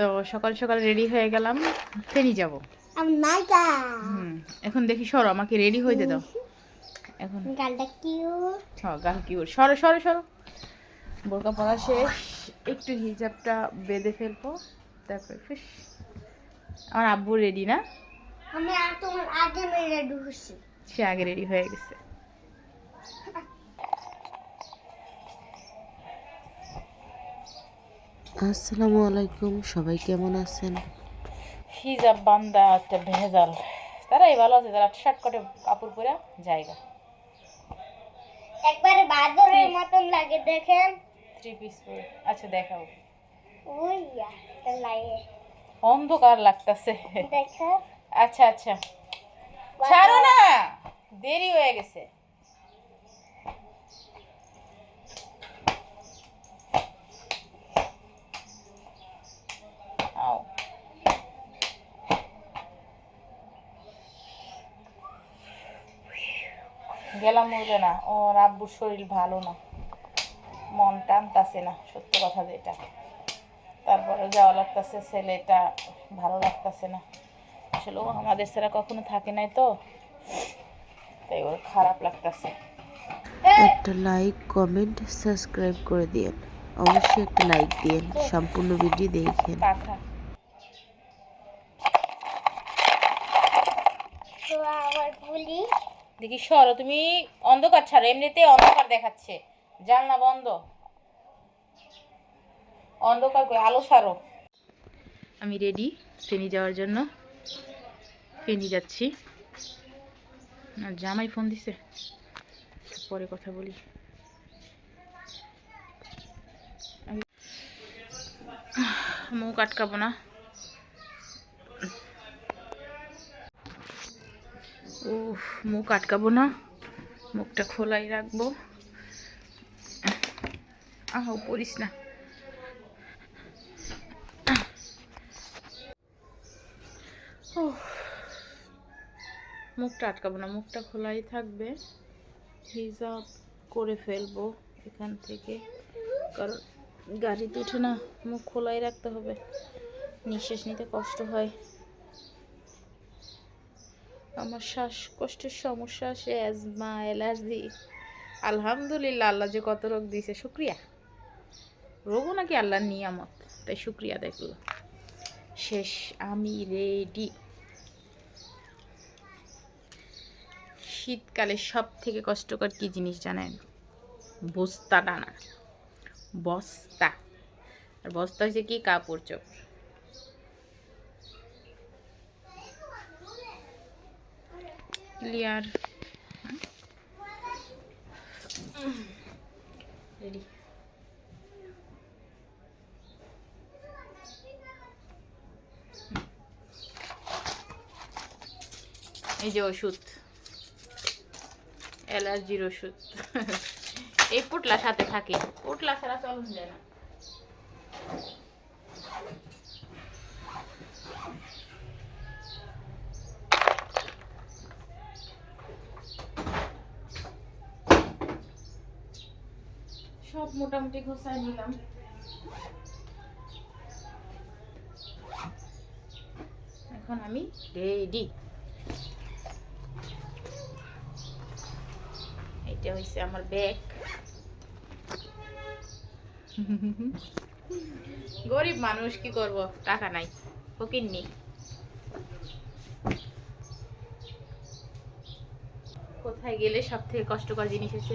তো সকাল সকাল রেডি হয়ে গেলাম ফেনি যাব। এখন দেখি সরো আমাকে রেডি হইতে দাও। এখন গালটা কিউট হ্যাঁ গাল কি ওর সরো সরো সরো। বোরকা পরা শেষ একটু হিজাবটা বেঁধে ফেলব তারপরে ফিস আমার আব্বু রেডি না? আমি আর তোমার আগে মেরে ঢুকছি সে আগে রেডি হয়ে গেছে। আসসালামু আলাইকুম সবাই কেমন আছেন? হিজাব বান্দা একটা ভেজাল। তারাই ভালো আছে তারা শার্ট কটে কাপড় পরে জায়গা। একবারে বাদরের মতন লাগে দেখেন। থ্রি পিস পরে। আচ্ছা দেখাও। ওই একটা লাগে অন্ধকার লাগতেছে। দেখো আচ্ছা আচ্ছা। ছাড়ো না! দেরি হয়ে গেছে। গেলাম বলে না ওর আব্বুর শরীর ভালো না। মন টানতাছে না সত্য কথা যেটা। তারপরে যাওয়া লাগতেছে ছেলেটা ভালো লাগতেছে না। আসলে আমাদের ছাড়া কখনো থাকে নাই তো তাই ওর খারাপ লাগতেছে। একটা লাইক কমেন্ট সাবস্ক্রাইব করে দিয়েন। অবশ্যই একটা লাইক দিয়েন সম্পূর্ণ ভিডিও দেখেন পাখা তো আবার বলি দেখি সরো, তুমি অন্ধকার ছাড়ো এমনিতে অন্ধকার দেখাচ্ছে। জানলা বন্ধ। অন্ধকার করে আলো ছাড়ো আমি রেডি ফেনি যাওয়ার জন্য। ফেনি যাচ্ছি। আর জামাই ফোন দিছে। পরে কথা বলি। মুখ আটকাবো না। উফ, মুখ আটকাবো না। মুখটা খোলাই রাখব। আহ পড়িস না। ও মুখটা আটকাবো না। মুখটা খোলাই থাকবে। হিজাব করে ফেলব এখান থেকে। কারণ গাড়িতে উঠে না মুখ খোলাই রাখতে হবে। নিঃশ্বাস নিতে কষ্ট হয়। আমার শ্বাসকষ্টের সমস্যা আছে অ্যাজমা অ্যালার্জি আলহামদুলিল্লাহ, আল্লাহ যে কত রোগ দিয়েছে, শুক্রিয়া। রোগও নাকি আল্লাহর নিয়ামত, তাই শুক্রিয়া দেখল শেষ, আমি রেডি শীতকালে সব থেকে কষ্টকর কি জিনিস জানেন? বস্তা টানা। বস্তা। আর বস্তা হচ্ছে কি? কাপড় চোপড়। ক্লিয়ার রেডি এই যে ওষুধ। অ্যালার্জির ওষুধ। এই পোটলা সাথে থাকে। পোটলা ছাড়া চলন যায় না সব মোটামুটি গোছায় নিলাম। এখন আমি রেডি এটা হয়েছে আমার ব্যাগ গরিব মানুষ কি করব? টাকা নাই, ফকির নি কোথায় গেলে সব থেকে কষ্টকর জিনিস হচ্ছে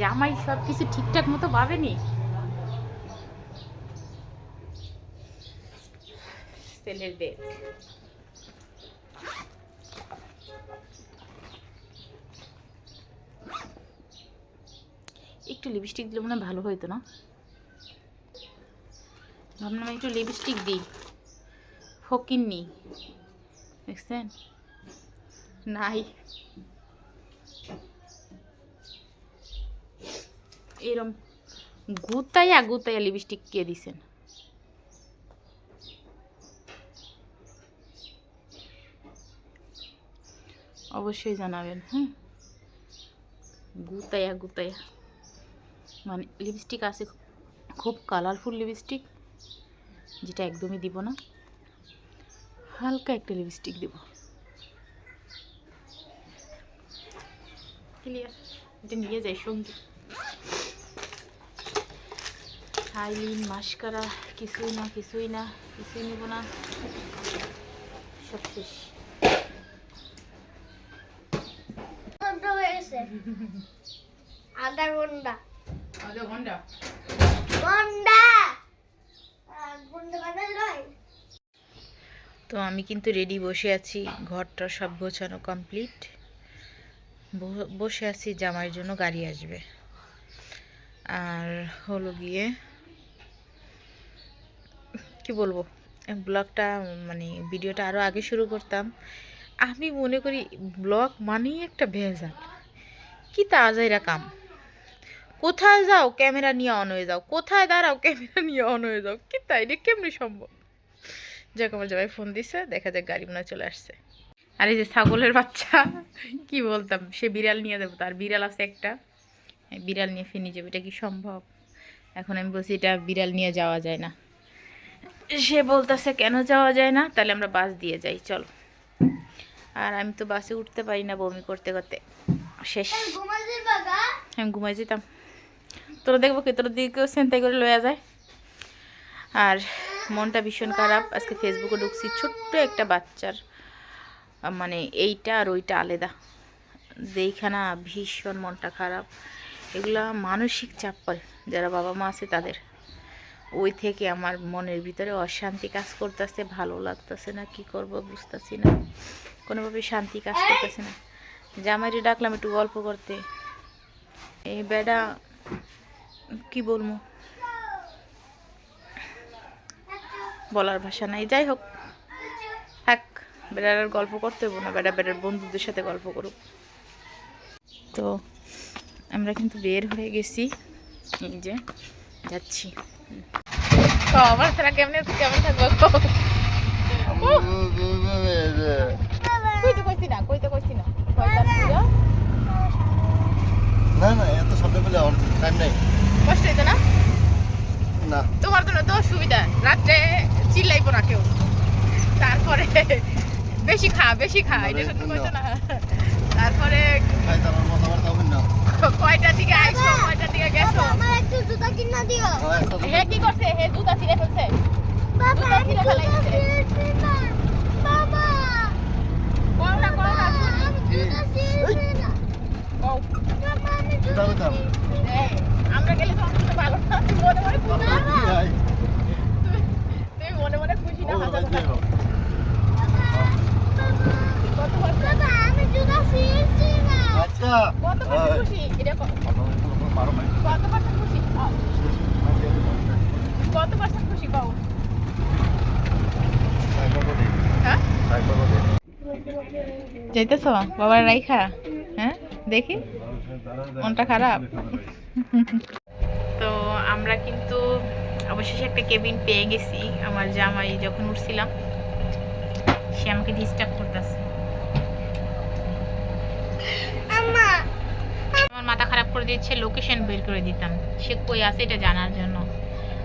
জামাই সব কিছু ঠিকঠাক মতো পাবেনি? ছেলের ব্যাগ একটু লিপস্টিক দিলে মনে ভালো হতো না? ভাবলাম একটু লিপস্টিক দিই। ফকির নি দেখছেন? নাই। এরম গুতাইয়া গুতাইয়া লিপস্টিক কে দিছেন? অবশ্যই জানাবেন হ্যাঁ? গুতাইয়া গুতাইয়া। মানে লিপস্টিক আছে খুব কালারফুল লিপস্টিক যেটা একদমই দিব না। হালকা একটা লিপস্টিক দেব। ক্লিয়ার এটা নিয়ে যাই, সঙ্গে। হাইলিন মাস্কারা কিছুই না কিছুই না কিছুই নেব না। সব শেষ। আধা ঘণ্টা। আধা ঘণ্টা? ঘণ্টা! ঘণ্টা তো আমি কিন্তু রেডি বসে আছি। ঘরটা সব গোছানো কমপ্লিট বসে আছি জামাইয়ের জন্য গাড়ি আসবে। আর হলো গিয়ে কি বলব? ব্লগটা মানে ভিডিওটা আরও আগে শুরু করতাম। আমি মনে করি ব্লগ মানেই একটা ভেজাল। কি তাজাইরা কাম। কোথায় যাও, ক্যামেরা নিয়ে অন হয়ে যাও। কোথায় দাঁড়াও, ক্যামেরা নিয়ে অন হয়ে যাও। কি তাই? এটা কেমনি সম্ভব? যাক, আমার জামাই ফোন দিছে, দেখা যাক গাড়ি মনে চলে আসছে। আর এই যে ছাগলের বাচ্চা, কি বলতাম? সে বিড়াল নিয়ে যাব, তার বিড়াল আছে একটা। বিড়াল নিয়ে ফিরে যাবে, এটা কি সম্ভব? এখন আমি বলছি এটা বিড়াল নিয়ে যাওয়া যায় না। সে বলতেছে কেন যাওয়া যায় না? তাহলে আমরা বাস দিয়ে যাই চলো। আর আমি তো বাসে উঠতে পারি না বমি করতে করতে। শেষ। আমি ঘুমাই যেতাম। তোরা দেখব কি? তোর দিকেও সেন্তাই করে লয়া যায়। আর মনটা ভীষণ খারাপ। আজকে ফেসবুকে ঢুকছি ছোট্ট একটা বাচ্চার। মানে এইটা আর ওইটা আলাদা। দেখখানা ভীষণ মনটা খারাপ। এগুলা মানসিক চাপ পড়ে যারা বাবা মা আছে তাদের। ওই থেকে আমার মনের ভিতরে অশান্তি কাজ করতেছে, ভালো লাগতেছে না, কি করব বুঝতেছি না। কোনোভাবে শান্তি কাজ করতেছে না। জামাইরে ডাকলাম একটু গল্প করতে। এই বেডা, কি বলব? বলার ভাষা নাই, যাই হোক। থাক, বেড়ার গল্প করতে হব না, বেড়া বেড়ার বন্ধুদের সাথে গল্প করুক। তো আমরা কিন্তু বের হয়ে গেছি। এই যে, যাচ্ছি। আমার ছাড়া কেমন কেমন থাকব? কইতে কইছি না কইতে কইছি না। না না। এত শব্দ পেলে আমার টাইম নেই। কষ্ট হইতো না? না। তোমার জন্য তো সুবিধা রাত্রে চিল্লাইবো না কেউ। তারপরে বেশি খা বেশি খা। এটা সত্যি কইতো না। তারপরে ভাই তার কথাবার্তা না। কয়টার দিকে আইছো? কয়টার দিকে গেছো? আমার একটু জুতা কিনা দিও। হে কি করছে? হে জুতা ছিঁড়ে ফেলছে। বাবা জুতা ছিঁড়ে ফেলাইছে। বাবা। কোনটা আমি জুতা ছিঁড়েছি না। ও বাবা আমি জুতা জুতা কোথাও? ছিঁড়েছি এই, আমরা গেলে তো অন্তত ভালো না তুমি মনে মনে খুশি বাবা, কি ভাই? তুমি মনে মনে খুশি না ও, হাজার ভাই, কি হলো? কত বছর বাবা আমি জুতা ছিঁড়েছি না আচ্ছা কত বছর ওই, খুশি এটা ক- কথা বলতে বলতে বারো মিনিট কত পার্সেন্ট খুশি আও, মাঝে একটু বলতে। কত পার্সেন্ট খুশি কও সাইকেল বলে, হ্যাঁ সাইকেল বলে। যাইতেছ? বাবার রাইখা হ্যাঁ? দেখি। মনটা খারাপ? তো আমরা কিন্তু অবশেষে একটা কেবিন পেয়ে গেছি। আমার জামাই যখন উঠছিলাম সে আমাকে ডিস্টার্ব করতেছে। আমার মাথা খারাপ করে দিচ্ছে লোকেশন বের করে দিতাম। সে কই আছে এটা জানার জন্য?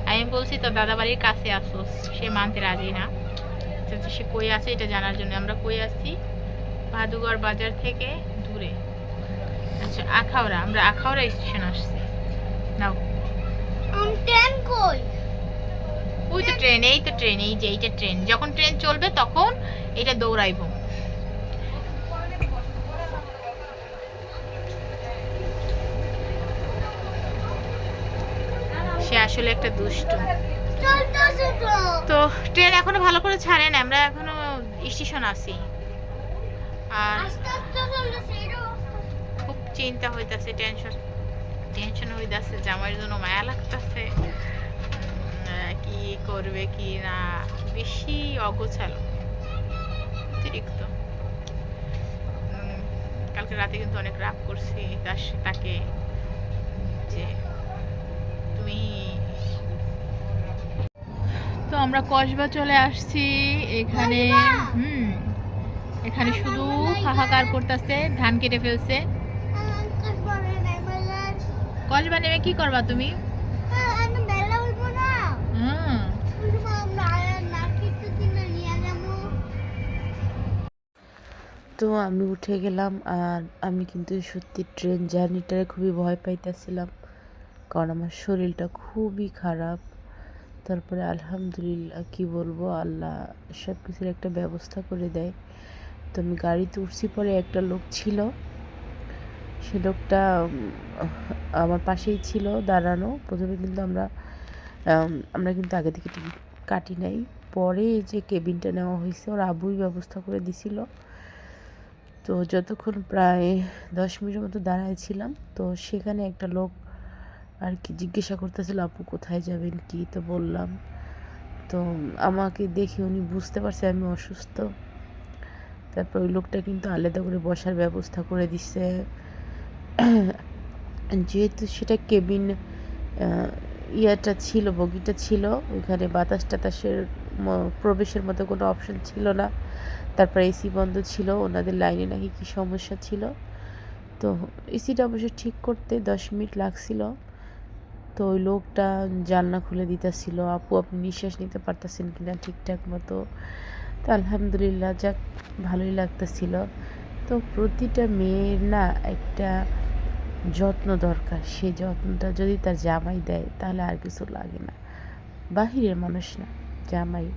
আমি বলছি তো দাদা বাড়ির কাছে আসোস। সে মানতে রাজি না। সে কই আছে এটা জানার জন্য। আমরা কই আসছি ভাদুগড় বাজার থেকে দূরে। আচ্ছা আখাউড়া। আমরা আখাউড়া স্টেশন আসছি। নাও। ট্রেন কই? ওই তো ট্রেন এই তো ট্রেন এই যে এইটা ট্রেন। যখন ট্রেন চলবে তখন এটা দৌড়াইব। সে আসলে একটা দুষ্টু। তো। তো ট্রেন এখনও ভালো করে ছাড়ে না আমরা এখনও স্টেশন আছি আর খুব চিন্তা হইতাছে টেনশন টেনশন হইতাছে জামাইয়ের জন্য মায়া লাগতাছে। কি করবে কি না বেশি অগোছালো অতিরিক্ত। কালকে রাতে কিন্তু অনেক রাগ করছি তার তাকে যে তুমি তো আমরা কসবা চলে আসছি এখানে হুম এখানে শুধু হাহাকার করতেছে, ধান কেটে ফেলছে। কসবা নেমে কি করবা তুমি? হ্যাঁ। তো আমি উঠে গেলাম আর আমি কিন্তু সত্যি ট্রেন জার্নিটারে খুবই ভয় পাইতেছিলাম। কারণ আমার শরীরটা খুবই খারাপ। তারপরে আলহামদুলিল্লাহ, কি বলব, আল্লাহ সব কিছুর একটা ব্যবস্থা করে দেয়। তো আমি গাড়িতে উঠছি পরে একটা লোক ছিল। সে লোকটা আমার পাশেই ছিল দাঁড়ানো। প্রথমে কিন্তু আমরা আমরা কিন্তু আগে থেকে টিকিট কাটি নাই। পরে যে কেবিনটা নেওয়া হয়েছে, ওর আবুই ব্যবস্থা করে দিছিল। তো যতক্ষণ প্রায় দশ মিনিটের মতো দাঁড়ায় ছিলাম, তো সেখানে একটা লোক আর কি জিজ্ঞাসা করতেছিল, আপু, কোথায় যাবেন কি? তো বললাম। তো আমাকে দেখে উনি বুঝতে পারছে আমি অসুস্থ। তারপর ওই লোকটা কিন্তু আলাদা করে বসার ব্যবস্থা করে দিচ্ছে যেহেতু সেটা কেবিন ইয়াটা ছিল, বগিটা ছিল, ওইখানে বাতাস টাতাসের প্রবেশের মতো কোনো অপশন ছিল না। তারপর এসি বন্ধ ছিল, ওনাদের লাইনে নাকি কী সমস্যা ছিল। তো এসিটা অবশ্য ঠিক করতে দশ মিনিট লাগছিল। তো ওই লোকটা জানলা খুলে দিতেছিল, আপু, আপনি নিঃশ্বাস নিতে পারতেছেন কিনা ঠিকঠাক মতো? তো আলহামদুলিল্লাহ যাক ভালোই লাগতেছিল। তো প্রতিটা মেয়ের না একটা যত্ন দরকার। সেই যত্নটা যদি তার জামাই দেয় তাহলে আর কিছু লাগে না। বাহিরের মানুষ না জামাই।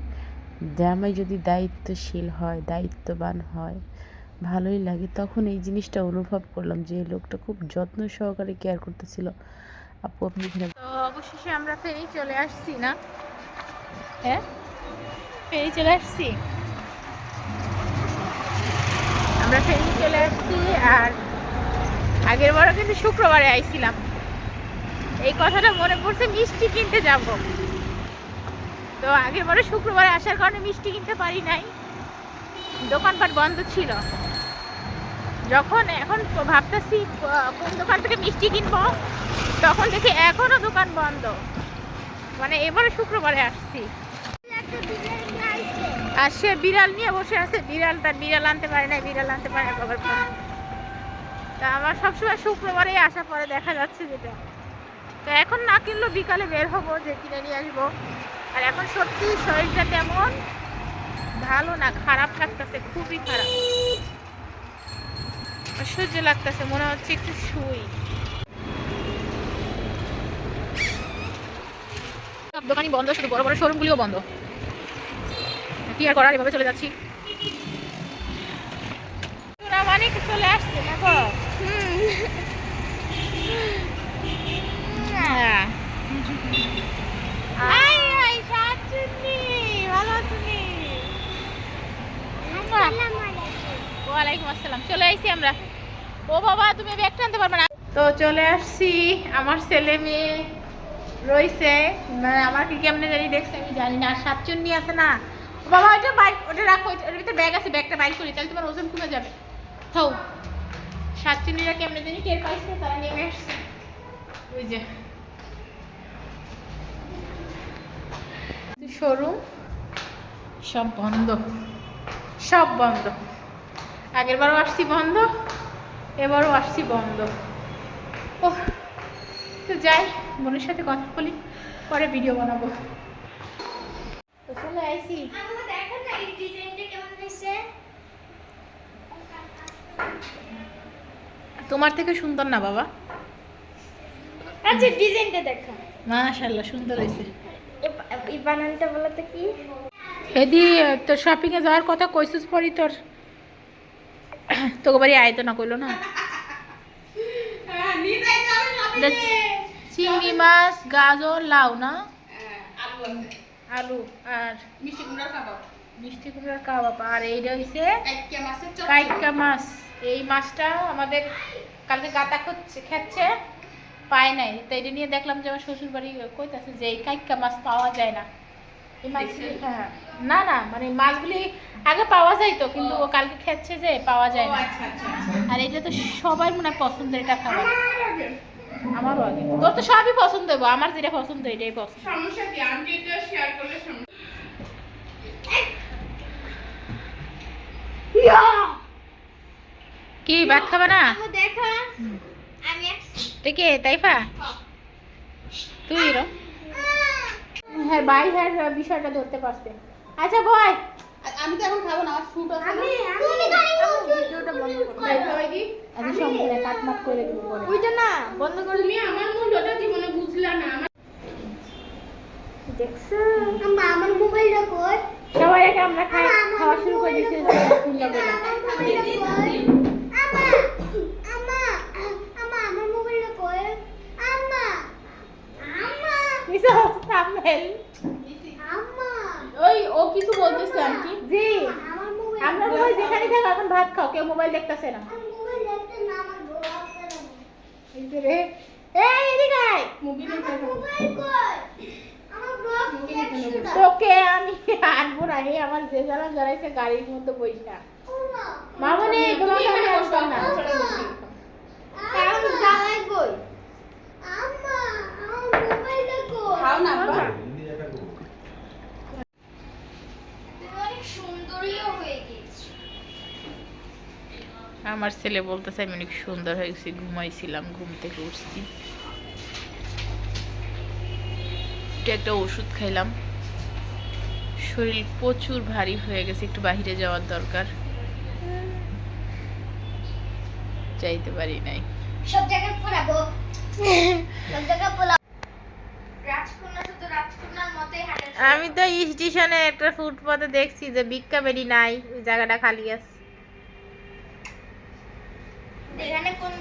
জামাই যদি দায়িত্বশীল হয় দায়িত্ববান হয় ভালোই লাগে। তখন এই জিনিসটা অনুভব করলাম যে লোকটা খুব যত্ন সহকারে কেয়ার করতেছিল। আপু আপনি অবশেষে আমরা ফেরি চলে আসছি না। হ্যাঁ? ফেরি চলে আসছি। আমরা ফেরি চলে আসছি আর আগের বারও কিন্তু শুক্রবারে আইছিলাম। এই কথাটা মনে পড়ছে, মিষ্টি কিনতে যাব। তো আগের বারে শুক্রবারে আসার কারণে মিষ্টি কিনতে পারি নাই। দোকানপাট বন্ধ ছিল। যখন এখন ভাবতেছি কোন দোকান থেকে মিষ্টি কিনবো, তখন দেখি এখনও দোকান বন্ধ। মানে এবারে শুক্রবারে আসছি। আর সে বিড়াল নিয়ে বসে আছে। বিড়াল তার বিড়াল আনতে পারে না বিড়াল আনতে পারে না তা আমার সবসময় শুক্রবারেই আসা পরে দেখা যাচ্ছে যেটা। তো এখন না কিনলেও বিকালে বের হব, যে কিনে নিয়ে আসব। আর এখন সত্যি শরীরটা তেমন ভালো না, খারাপ লাগতেছে, খুবই খারাপ। অসহ্য লাগতেছে, মনে হচ্ছে একটু শুই। সব দোকানই বন্ধ, শুধু বড় বড় শোরুমগুলিও বন্ধ। কি আর করার এভাবে চলে যাচ্ছি। অনেক চলে আসছে ওয়ালাইকুম আসসালাম চলে আইছি আমরা। ও বাবা তুমি পারবে না। তো চলে আসছি আমার ছেলে মেয়ে রইছে মানে আমাকে কেমনে জানি দেখছে আমি জানি না। আর সাতচুন্নি আছে না বাবা ওইটা বাইক ওটা রাখো ওটার ভিতরে ব্যাগ আছে, ব্যাগটা বাইক করি, তাহলে তোমার ওজন কমে যাবে। থাও। সাতচুন্নিরা কেমনে জানি টের পাইছে, তারা নেমে আসছে। ওই যে। শোরুম? সব বন্ধ। সব বন্ধ। আগেরবারও আসছি বন্ধ, এবারও আসছি বন্ধ। ও তো যাই, বোনের সাথে কথা বলি, পরে ভিডিও বানাবো। তো চলে দেখো না এই ডিজাইনটা কেমন হয়েছে? তোমার থেকে সুন্দর না বাবা? আচ্ছা ডিজাইনটা দেখো। মাশাল্লাহ সুন্দর হয়েছে। এই বানানটা বলো তো কি? হেদি তোর শপিং এ যাওয়ার কথা কইছিস পরই তোর। তোকে বাড়ি আয় তো না কইলো না চিংড়ি মাছ গাজর লাউ না? আলু আর মিষ্টি কুমড়ার কাবাব। আর এইটা হইছে কাইকা মাছ। এই মাছটা আমাদের কালকে গাতা খুঁজছে খাচ্ছে পায় নাই। তো এটা নিয়ে দেখলাম যে আমার শ্বশুর বাড়ি কইতাছে যে এই কাইকা মাছ পাওয়া যায় না। এই মাছ হ্যাঁ। না না মানে মাছগুলি আগে পাওয়া যাইতো কিন্তু ও। কালকে খাচ্ছে যে পাওয়া যায় না। আর এটা তো সবাই মনে হয় পছন্দের এটা খাবার। আমারও আগে। তোর তো সবই পছন্দ আমার যেটা পছন্দ এটাই পছন্দ। কি? ভাত খাবে না? আমাকে দেখো আমি আসছি এটা কে তাইফা? তুই রো। হ্যাঁ বাই হ্যাঁ বিষয়টা ধরতে পারছে। আচ্ছা বয় আমি তো এখন খাব না আমার শুট আছে আমি আমি ভিডিওটা বন্ধ করে করো আমি সম্পূর্ণ কাটমাট করে দেবো পরে। ওইটা না বন্ধ করে তুমি আমার মূল্যটা জীবনে বুঝলা না আমার দেখছ? আম্মা আমার মোবাইলটা কই? সবাই একে আমরা খাই খাওয়া শুরু করে দিয়েছি আমার মোবাইলটা কই? আম্মা আম্মা আম্মা আমার মোবাইলটা কই? আম্মা আম্মা। আম্মা ওই ও কিছু বলতেছে আন্টি জি। আমার মোবাইল যেখানে থাকো এখন ভাত খাও কেউ মোবাইল দেখতেছে না। এই এদিকে আয়। মোবাইল তোকে আমি আনব না হে আমার যে যারা জড়াইছে গাড়ির মধ্যে মামনি তোমার সামনে আসতাম না। কারণ জ্বালাই কই আম্মা। আমার মোবাইলটা কই খাও না আব্বা তুমি অনেক সুন্দরীও হয়ে গেছো আমার ছেলে বলতেছে আমি অনেক সুন্দর হয়ে গেছি ঘুমাইছিলাম ঘুম থেকে উঠছি। একটা ওষুধ খাইলাম। শরীর প্রচুর ভারী হয়ে গেছে একটু বাইরে যাওয়ার দরকার। যাইতে পারি নাই। সব জায়গায় পোড়াবো সব জায়গায় পোড়াবো রাজকন্যা শুধু হাঁটে আমি তো স্টেশনে একটা ফুটপাতে দেখছি যে ভিক্ষা বেরি নাই ওই জায়গাটা খালি আছে। এখানে কোন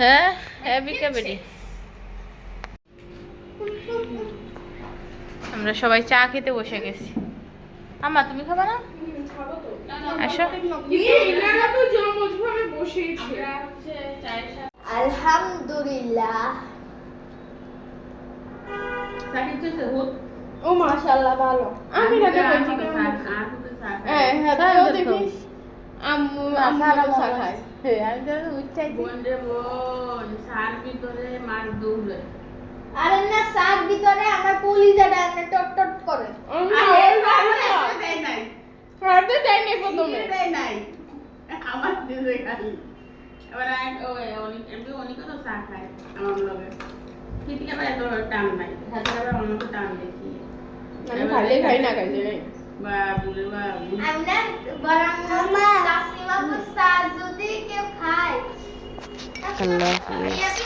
হ্যাঁ হ্যাঁ ভিক্ষা বেরি। আমরা সবাই চা খেতে বসে গেছি। আমা তুমি খাবা না? আসো। আলহামদুলিল্লাহ। ও মাশাআল্লাহ ভালো। আমি রাতে বলছি হ্যাঁ হ্যাঁ তাও দেখিস আম্মু আম্মু তো চা খায়। আমি তো উচ্চাই আরে না সাত ভিতরে আমার কলিজাটা এমনি টট টট করে। হাতে দেয়নি প্রথমে। আমার দিছে খালি। এবার এক ওই অনেক এমনি অনেক তো চা খায় আমার লগে। কিন্তু আবার এত টান নাই। হাতে আবার অনেক টান দেখি। আমি খাইলে খাই না খাইলে নাই বাবুরে বাবু আমি না বরং কাসিমা চা যদি কেউ খায় আল্লাহ আমি হাফেজ। আজকে